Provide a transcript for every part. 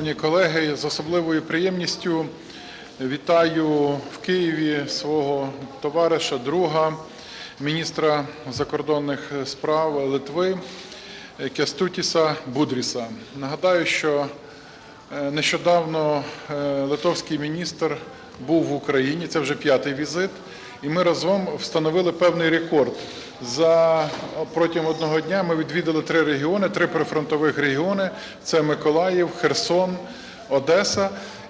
шановні колеги, з особливою приємністю вітаю в Києві свого товариша, друга, міністра закордонних справ Литви Кястутіса Будріса. Нагадаю, що е, нещодавно е, литовський міністр був в Україні, це вже п'ятий візит, і ми разом встановили певний рекорд. За протягом одного дня ми відвідали три регіони, три прифронтових регіони: це Миколаїв, Херсон, Одеса.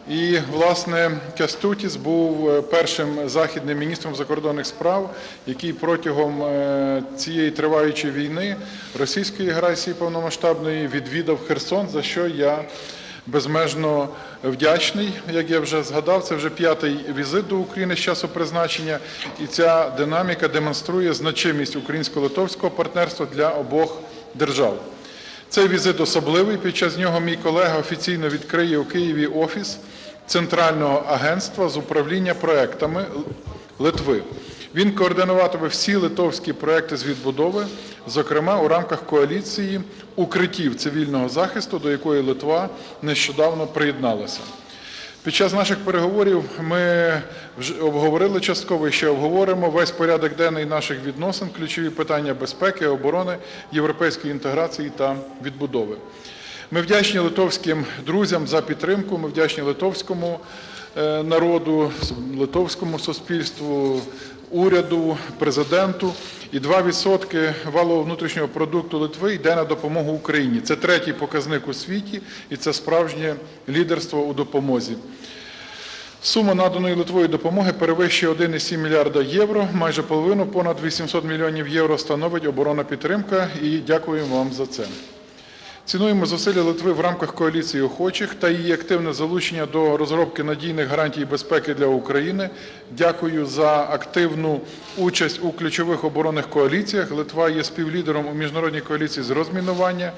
І власне Кястутіс був е, першим західним міністром закордонних справ, який протягом е, цієї триваючої війни російської агресії повномасштабної відвідав Херсон, за що я безмежно вдячний. Як я вже згадав, це вже п'ятий візит до України з часу призначення, і ця динаміка демонструє значимість українсько-литовського партнерства для обох держав. Цей візит особливий. Під час нього мій колега офіційно відкриє у Києві офіс Центрального агентства з управління проектами Литви. Він координуватиме всі литовські проекти з відбудови, зокрема у рамках коаліції укриттів цивільного захисту, до якої Литва нещодавно приєдналася. Під час наших переговорів ми обговорили частково і ще обговоримо весь порядок денний наших відносин, ключові питання безпеки, оборони, європейської інтеграції та відбудови. Ми вдячні литовським друзям за підтримку. Ми вдячні литовському народу, литовському суспільству, уряду, президенту. І 2% валового внутрішнього продукту Литви йде на допомогу Україні. Це третій показник у світі, і це справжнє лідерство у допомозі. Сума наданої Литвою допомоги перевищує 1,7 мільярда євро. Майже половину, понад 800 мільйонів євро становить оборонна підтримка. І дякуємо вам за це. Цінуємо зусилля Литви в рамках коаліції охочих та її активне залучення до розробки надійних гарантій безпеки для України. Дякую за активну участь у ключових оборонних коаліціях. Литва є співлідером у міжнародній коаліції з розмінування.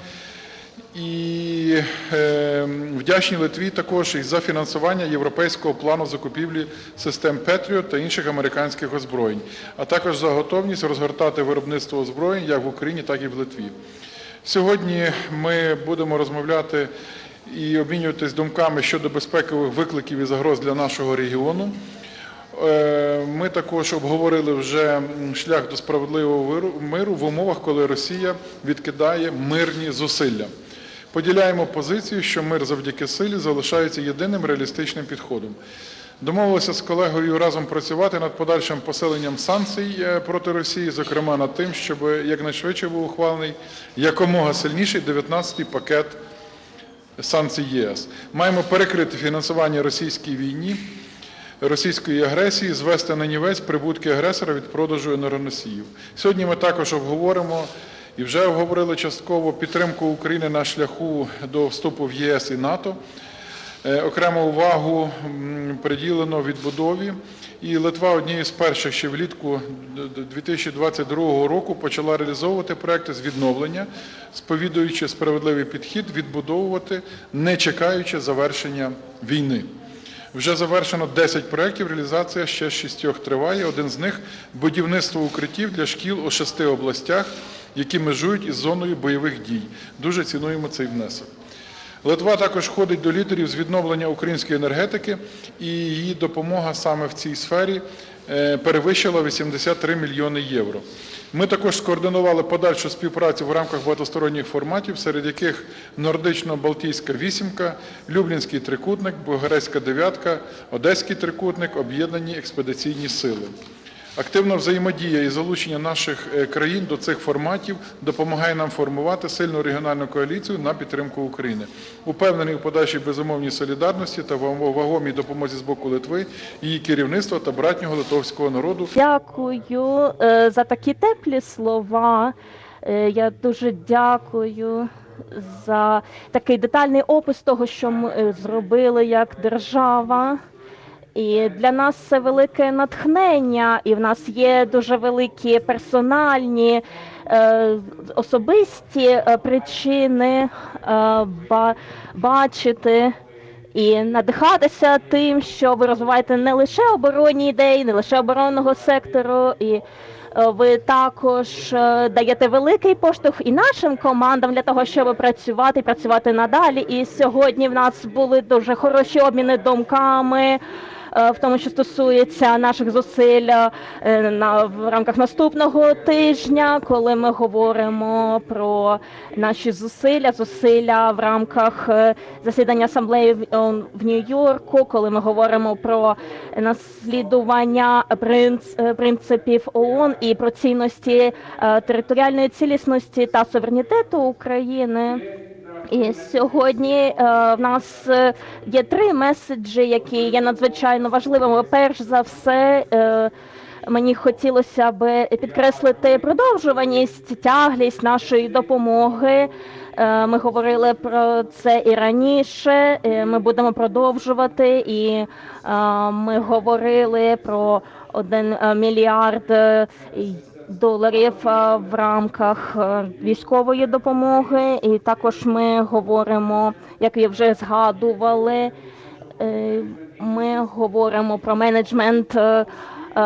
І е, вдячні Литві також і за фінансування європейського плану закупівлі систем Петріот та інших американських озброєнь, а також за готовність розгортати виробництво озброєнь як в Україні, так і в Литві. Сьогодні ми будемо розмовляти і обмінюватись думками щодо безпекових викликів і загроз для нашого регіону. Е, Ми також обговорили вже шлях до справедливого миру в умовах, коли Росія відкидає мирні зусилля. Поділяємо позицію, що мир завдяки силі залишається єдиним реалістичним підходом. Домовилися з колегою разом працювати над подальшим посиленням санкцій е, проти Росії, зокрема над тим, щоб якнайшвидше був ухвалений якомога сильніший 19-й пакет санкцій ЄС. Маємо перекрити фінансування російській війні, російської агресії, звести на нівець прибутки агресора від продажу енергоносіїв. Сьогодні ми також обговоримо і вже обговорили частково підтримку України на шляху до вступу в ЄС і НАТО. Е, Окрему увагу приділено відбудові, і Литва однією з перших ще влітку д- д- 2022 року почала реалізовувати проекти з відновлення, сповідуючи справедливий підхід, відбудовувати, не чекаючи завершення війни. Вже завершено 10 проєктів, реалізація ще шістьох триває. Один з них будівництво укриттів для шкіл у шести областях, які межують із зоною бойових дій. Дуже цінуємо цей внесок. Литва також входить до лідерів з відновлення української енергетики, і її допомога саме в цій сфері е, перевищила 83 мільйони євро. Ми також скоординували подальшу співпрацю в рамках багатосторонніх форматів, серед яких Нордично-Балтійська вісімка, Люблінський трикутник, Бугарецька дев'ятка, Одеський трикутник, об'єднані експедиційні сили. Активна взаємодія і залучення наших е, країн до цих форматів допомагає нам формувати сильну регіональну коаліцію на підтримку України. Упевнений у подальшій безумовній солідарності та ва- вагомій допомозі з боку Литви, її керівництва та братнього литовського народу. Дякую е, за такі теплі слова. Е, Я дуже дякую за такий детальний опис того, що ми зробили як держава. І для нас це велике натхнення, і в нас є дуже великі персональні е, особисті е, причини е, ба- бачити і надихатися тим, що ви розвиваєте не лише оборонні ідеї, не лише оборонного сектору, і Ви також даєте великий поштовх і нашим командам для того, щоб працювати і працювати надалі. І сьогодні в нас були дуже хороші обміни думками. Е, В тому, що стосується наших зусиль е, на в рамках наступного тижня, коли ми говоримо про наші зусилля, зусилля в рамках е, засідання асамблеї в- Нью-Йорку, коли ми говоримо про наслідування принц, принципів ООН і про цінності територіальної цілісності та суверенітету України. І сьогодні е, в нас е, є три меседжі, які є надзвичайно важливими. Перш за все, е, мені хотілося би підкреслити продовжуваність, тяглість нашої допомоги. Ми говорили про це і раніше. Ми будемо продовжувати, і ми говорили про один мільярд доларів е, в рамках е, військової допомоги. І також ми говоримо, як ви вже згадували, е, ми говоримо про менеджмент.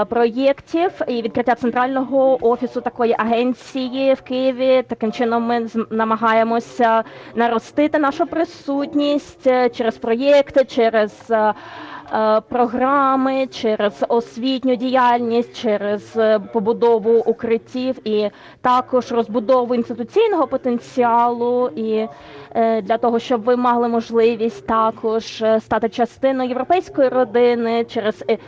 Проєктів і відкриття центрального офісу такої агенції в Києві. Таким чином ми намагаємося наростити нашу присутність через проєкти, через програми, через освітню діяльність, через е, побудову укриттів і також розбудову інституційного потенціалу і е, для того, щоб ви мали можливість також е, стати частиною європейської родини через е,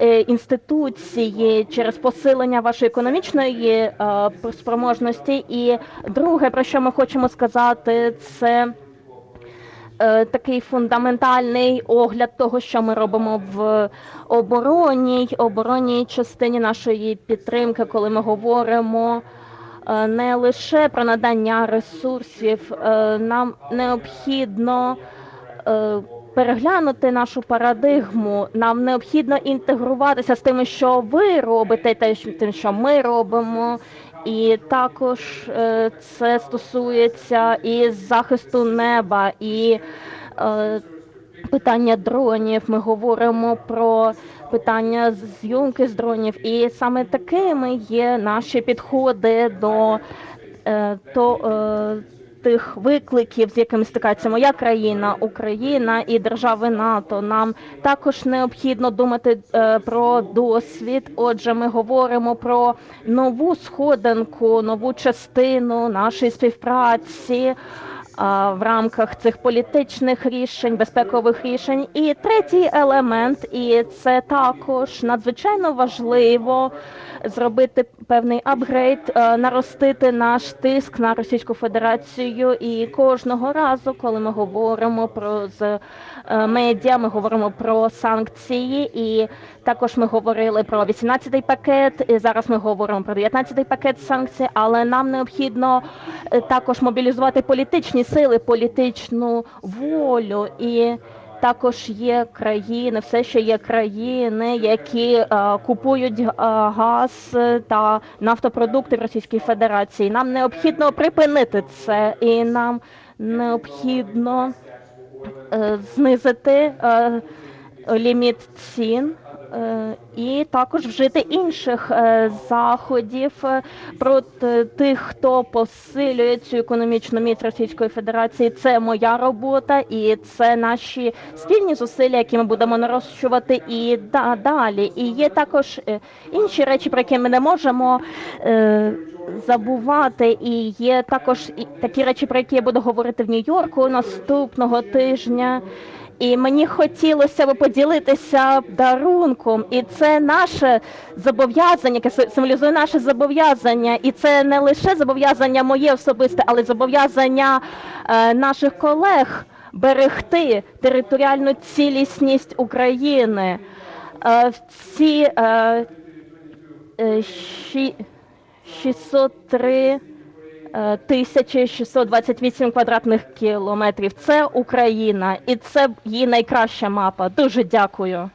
е, інституції, через посилення вашої економічної е, спроможності. І друге, про що ми хочемо сказати, це е, такий фундаментальний огляд того, що ми робимо в оборонній оборонній частині нашої підтримки, коли ми говоримо. е, Не лише про надання ресурсів, е, нам необхідно е, переглянути нашу парадигму. Нам необхідно інтегруватися з тим, що ви робите, та тим, що ми робимо. І також е, це стосується і захисту неба, і е, питання дронів. Ми говоримо про питання зйомки з дронів, і саме такими є наші підходи до е, то, тих викликів, з якими стикається моя країна, Україна і держави НАТО. Нам також необхідно думати е, про досвід. Отже, ми говоримо про нову сходинку, нову частину нашої співпраці. В рамках цих політичних рішень, безпекових рішень, і третій елемент, і це також надзвичайно важливо зробити певний апгрейд, е, наростити наш тиск на Російську Федерацію. І кожного разу, коли ми говоримо про з е, медіа, ми говоримо про санкції, і також ми говорили про 18-й пакет. І зараз ми говоримо про 19-й пакет санкцій, але нам необхідно е, також мобілізувати політичні сили, політичну волю і. Також є країни, все ще є країни, які е, купують е, газ та нафтопродукти в Російській Федерації. Нам необхідно припинити це, і нам необхідно е, знизити е, ліміт цін. Е, І також вжити інших е, заходів е, проти тих, хто посилює цю економічну міць Російської Федерації. Це моя робота, і це наші спільні зусилля, які ми будемо нарощувати і далі. І є також інші речі, про які ми не можемо забувати. І є також такі речі, про які я буду говорити в Нью-Йорку наступного тижня. І мені хотілося б поділитися дарунком, і це наше зобов'язання, яке символізує наше зобов'язання. І це не лише зобов'язання моє особисте, але й зобов'язання е, наших колег берегти територіальну цілісність України. Е, ці е, е, ші- 603 е, 1628 квадратних кілометрів. Це Україна, і це її найкраща мапа. Дуже дякую.